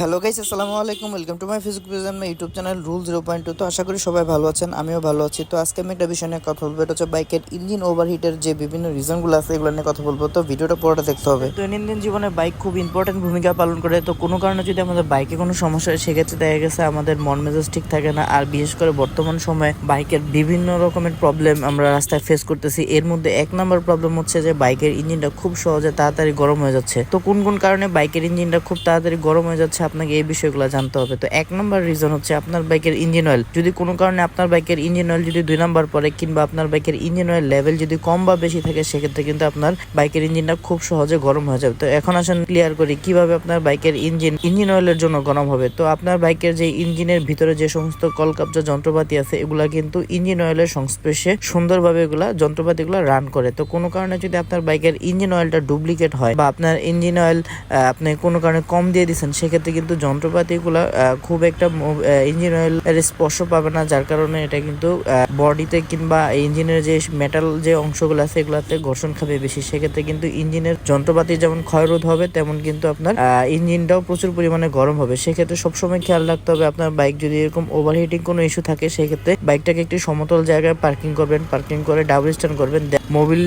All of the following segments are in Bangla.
হ্যালো গাইস আসসালামু আলাইকুম। Welcome to my Facebook page my YouTube channel rule zero point two তো আশা করি সবাই ভালো আছেন, আমিও ভালো আছি। তো আজকে আমি একটা বিষয় নিয়ে কথা বলব। এটা হচ্ছে বাইকের ইঞ্জিন ওভারহিটের যে বিভিন্ন রিজনগুলো আছে, এগুলো নিয়ে কথা বলব। তো ভিডিওটা পুরোটা দেখতে হবে। দৈনন্দিন জীবনে বাইক খুব ইম্পর্টেন্ট ভূমিকা পালন করে। তো কোনো কারণে যদি আমাদের বাইকে কোনো সমস্যা হয়, সেক্ষেত্রে দেখা গেছে আমাদের মন মেজাজ ঠিক থাকে না। আর বিশেষ করে বর্তমান সময়ে বাইকের বিভিন্ন রকমের প্রবলেম আমরা রাস্তায় ফেস করতেছি। এর মধ্যে এক নম্বর প্রবলেম হচ্ছে যে বাইকের ইঞ্জিনটা খুব সহজে তাড়াতাড়ি গরম হয়ে যাচ্ছে। তো কোন কোন কারণে বাইকের ইঞ্জিনটা খুব তাড়াতাড়ি গরম হয়ে যাচ্ছে আপনাকে এই বিষয়গুলো জানতে হবে। তো এক নম্বর রিজন হচ্ছে আপনার বাইকের ইঞ্জিন অয়েল যদি কোনো কারণে আপনার বাইকের ইঞ্জিন অয়েল যদি দুই নম্বর পরে কিংবা আপনার বাইকের ইঞ্জিন অয়েল লেভেল যদি কম বা বেশি থাকে, সেক্ষেত্রে কিন্তু আপনার বাইকের ইঞ্জিনটা খুব সহজে গরম হয়ে যাবে। তো এখন আসেন ক্লিয়ার করি কীভাবে আপনার বাইকের ইঞ্জিন ইঞ্জিন অয়েলের জন্য গরম হবে। তো আপনার বাইকের যে ইঞ্জিনের ভিতরে যে সমস্ত কলকাবজা যন্ত্রপাতি আছে, এগুলা কিন্তু ইঞ্জিন অয়েলের সংস্পর্শে সুন্দরভাবে এগুলা যন্ত্রপাতিগুলো রান করে। তো কোনো কারণে যদি আপনার বাইকের ইঞ্জিন অয়েলটা ডুপ্লিকেট হয় বা আপনার ইঞ্জিন অয়েল আপনি কোনো কারণে কম দিয়ে দিচ্ছেন সেক্ষেত্রে কিন্তু যন্ত্রপাতিগুলো খুব একটা ইঞ্জিন অয়েল এর স্পর্শ পাবে না, যার কারণে এটা কিন্তু বডিতে কিংবা ইঞ্জিনের যে মেটাল যে অংশগুলো আছে, এগুলাতে ঘর্ষণ খাবে বেশি। সেক্ষেত্রে কিন্তু ইঞ্জিনের যন্ত্রপাতি যেমন ক্ষয়রোধ হবে, তেমন কিন্তু আপনার ইঞ্জিনটাও প্রচুর পরিমাণে গরম হবে। সেক্ষেত্রে সবসময় খেয়াল রাখতে হবে, আপনার বাইক যদি এরকম ওভারহিটিং কোনো ইস্যু থাকে, সেক্ষেত্রে বাইকটাকে একটি সমতল জায়গায় পার্কিং করবেন পার্কিং করে ডাবল স্ট্যান্ড করবেন মোবিল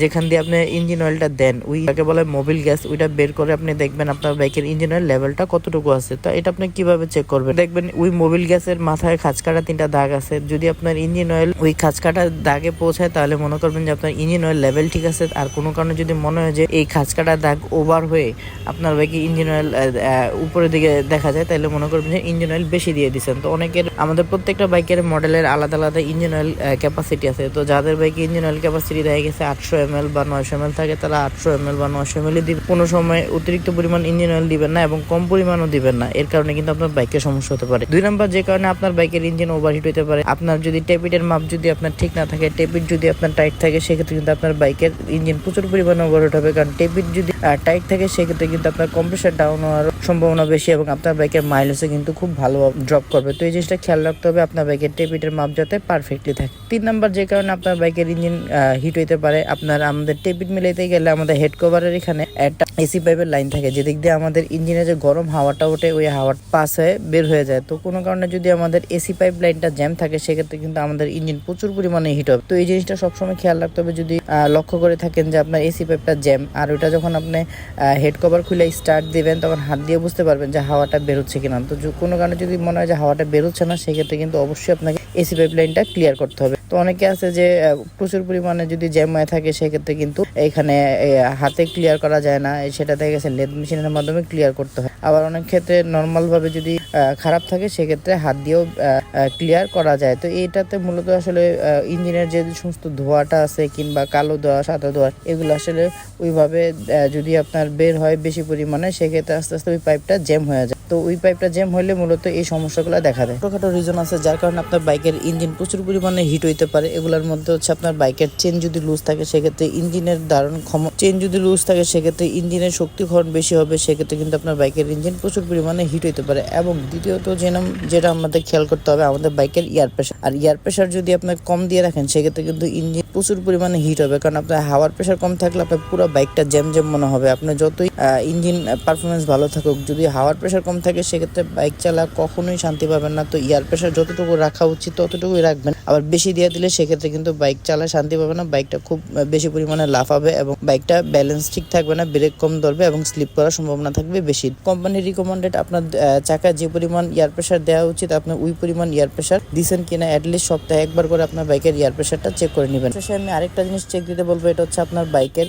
যেখান দিয়ে আপনি ইঞ্জিন অয়েলটা দেন, ওই যাকে বলে মোবিল গ্যাস, ওইটা বের করে আপনি দেখবেন আপনার বাইকের ইঞ্জিন অয়েল লেভেলটা কতটুকু আছে। তো এটা আপনি কীভাবে চেক করবেন? দেখবেন ওই মোবিল গ্যাসের মাথায় খাঁচকাটা তিনটা দাগ আছে। যদি আপনার ইঞ্জিন অয়েল ওই খাঁচকাটা দাগে পৌঁছায়, তাহলে মনে করবেন যে আপনার ইঞ্জিন অয়েল লেভেল ঠিক আছে। আর কোনো কারণে যদি মনে হয় যে এই খাঁচকাটা দাগ ওভার হয়ে আপনার বাইকে ইঞ্জিন অয়েল উপরের দিকে দেখা যায়, তাহলে মনে করবেন যে ইঞ্জিন অয়েল বেশি দিয়ে দিচ্ছেন তো অনেকের, আমাদের প্রত্যেকটা বাইকের মডেলের আলাদা আলাদা ইঞ্জিন অয়েল ক্যাপাসিটি আছে। তো যাদের বাইকে ইঞ্জিন অয়েল ক্যাপাসিটি দেখা গেছে আটশো এম বা নয়শো এম থাকে তারা আটশো এম বা নয়শো এম দিবে। কোনো সময় অতিরিক্ত পরিমাণ ইঞ্জিন অয়েল দিবেন না এবং কম পরিমাণও দিবেন না। এর কারণে কিন্তু আপনার বাইকের সমস্যা হতে পারে। দুই নম্বর, যে কারণে আপনার বাইকের ইঞ্জিন ওভারহিট হতে পারে। আপনার যদি টেপিটের মাপ যদি আপনার ঠিক না থাকে টেপিট যদি আপনার টাইট থাকে, সেক্ষেত্রে কিন্তু আপনার বাইকের ইঞ্জিন প্রচুর পরিমাণে ওভারহিট হবে। কারণ টেপিট যদি টাইট থাকে, সেক্ষেত্রে কিন্তু আপনার কম্প্রেসার ডাউন হওয়ার সম্ভাবনা বেশি এবং আপনার বাইকের মাইলেজে কিন্তু খুব ভালো ড্রপ করবে। তো এই জিনিসটা খেয়াল রাখতে হবে, আপনার বাইকের টেপিটের মাপ যাতে পারফেক্টলি থাকে। তিন নম্বর, যে কারণে আপনার বাইকের ইঞ্জিন হিট হইতে পারে। আপনার আমাদের টেপিট মিলাইতে গেলে আমাদের হেড কভারের এখানে একটা এসি পাইপের লাইন থাকে, যেদিক দিয়ে আমাদের ইঞ্জিনে যে গরম হাওয়াটা ওঠে, ওই হাওয়ার পাস হয়ে বের হয়ে যায়। তো কোনো কারণে যদি আমাদের এসি পাইপ লাইনটা জ্যাম থাকে, সেক্ষেত্রে কিন্তু আমাদের ইঞ্জিন প্রচুর পরিমাণে হিট হবে। তো এই জিনিসটা সবসময় খেয়াল রাখতে হবে যদি লক্ষ্য করে থাকেন যে আপনার এসি পাইপটা জ্যাম আর ওইটা যখন আপনি হেড কভার খুলে স্টার্ট দিবেন, তখন হাত দিয়ে বুঝতে পারবেন যে হাওয়াটা বেরোচ্ছে কিনা। তো কোনো কারণে যদি মনে হয় যে হাওয়াটা বেরোচ্ছে না, সেক্ষেত্রে কিন্তু অবশ্যই আপনাকে এসি পাইপ লাইনটা ক্লিয়ার করতে হবে। তো অনেকে আছে যে প্রচুর পরিমাণে যদি জ্যাম হয়ে থাকে, সেক্ষেত্রে কিন্তু এখানে হাতে ক্লিয়ার করা যায় না। সেটা দেখা গেছে, লেদ মেশিনের মাধ্যমে ক্লিয়ার করতে হয়। আবার অনেক ক্ষেত্রে নর্মালভাবে যদি খারাপ থাকে, সেক্ষেত্রে হাত দিয়েও ক্লিয়ার করা যায়। তো এইটাতে মূলত আসলে ইঞ্জিনের যে সমস্ত ধোয়াটা আছে, কিংবা কালো ধোয়া, সাদা ধোয়া, এগুলো আসলে ওইভাবে যদি আপনার বের হয় বেশি পরিমাণে, সেক্ষেত্রে আস্তে আস্তে ওই পাইপটা জ্যাম হয়ে যায়। তো ওই পাইপটা জ্যাম হলে মূলত এই সমস্যাগুলো দেখা দেয়। ছোটখাটো রিজন আছে যার কারণে আপনার বাইকের ইঞ্জিন প্রচুর পরিমাণে হিট হইতে পারে। এগুলোর মধ্যে হচ্ছে আপনার বাইকের চেন যদি লুজ থাকে, সেক্ষেত্রে ইঞ্জিনের দারুণ ক্ষম চেন যদি লুজ থাকে, সেক্ষেত্রে ইঞ্জিনের শক্তিক্ষরণ বেশি হবে, সেক্ষেত্রে কিন্তু আপনার বাইকের ইঞ্জিন প্রচুর পরিমাণে হিট হইতে পারে। এবং দ্বিতীয়ত যেরকম যেটা আমাদের খেয়াল করতে হবে, আমাদের বাইকের ইয়ার প্রেশার আর ইয়ার প্রেশার যদি আপনার কম দিয়ে রাখেন, সেক্ষেত্রে কিন্তু ইঞ্জিন প্রচুর পরিমাণে হিট হবে। কারণ আপনার হাওয়ার প্রেশার কম থাকলে আপনার পুরো বাইকটা জ্যাম জ্যাম মনে হবে। আপনার যতই ইঞ্জিন পারফরমেন্স ভালো থাকুক, যদি হাওয়ার প্রেশার কম থাকে সেক্ষেত্রে বাইক চালা কখনোই শান্তি পাবেন না। তো ইয়ার প্রেশার যতটুকু রাখা উচিত ততটুকুই রাখবেন। আবার বেশি দিয়ে দিলে সেক্ষেত্রে কিন্তু বাইক চালায় শান্তি পাবে না, বাইকটা খুব বেশি পরিমাণে লাফাবে এবং বাইকটা ব্যালেন্স ঠিক থাকবে না ব্রেক কম ধরবে এবং স্লিপ করার সম্ভাবনা থাকবে বেশি। কোম্পানি রিকমেন্ডেড আপনার চাকায় যে পরিমাণ এয়ার প্রেশার দেওয়া উচিত আপনার ওই পরিমাণ এয়ার প্রেশার দিচ্ছেন কিনা অ্যাটলিস্ট সপ্তাহে একবার করে আপনার বাইকের এয়ার প্রেশারটা চেক করে নেবেন। শেষে আমি আরেকটা জিনিস চেক দিতে বলব, এটা হচ্ছে আপনার বাইকের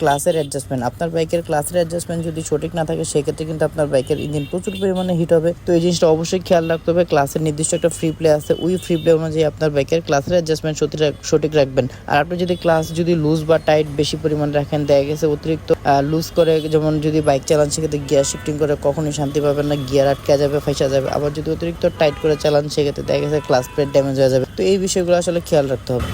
ক্লাসের অ্যাডজাস্টমেন্ট আপনার বাইকের ক্লাসের অ্যাডজাস্টমেন্ট যদি সঠিক না থাকে, সেক্ষেত্রে কিন্তু আপনার বাইকের ইঞ্জিন প্রচুর পরিমাণে হিট হবে। তো এই জিনিসটা অবশ্যই খেয়াল রাখতে হবে। ক্লাসের নির্দিষ্ট একটা ফ্রি প্লে আছে। ওই ফ্রি প্লে অনুযায়ী আপনার বাইকের ক্লাসের অ্যাডজাস্টমেন্ট সঠিক রাখবেন। আর আপনি যদি ক্লাস যদি লুজ বা টাইট বেশি পরিমাণ রাখেন, দেখা গেছে অতিরিক্ত লুজ করে যেমন যদি বাইক চালান, সেক্ষেত্রে গিয়ার শিফটিং করে কখনোই শান্তি পাবেন না। গিয়ার আটকে যাবে ফাইসা যাবে। আবার যদি অতিরিক্ত টাইট করে চালান, সেক্ষেত্রে দেখা গেছে ক্লাস প্লেট ড্যামেজ হয়ে যাবে। তো এই বিষয়গুলো আসলে খেয়াল রাখতে হবে।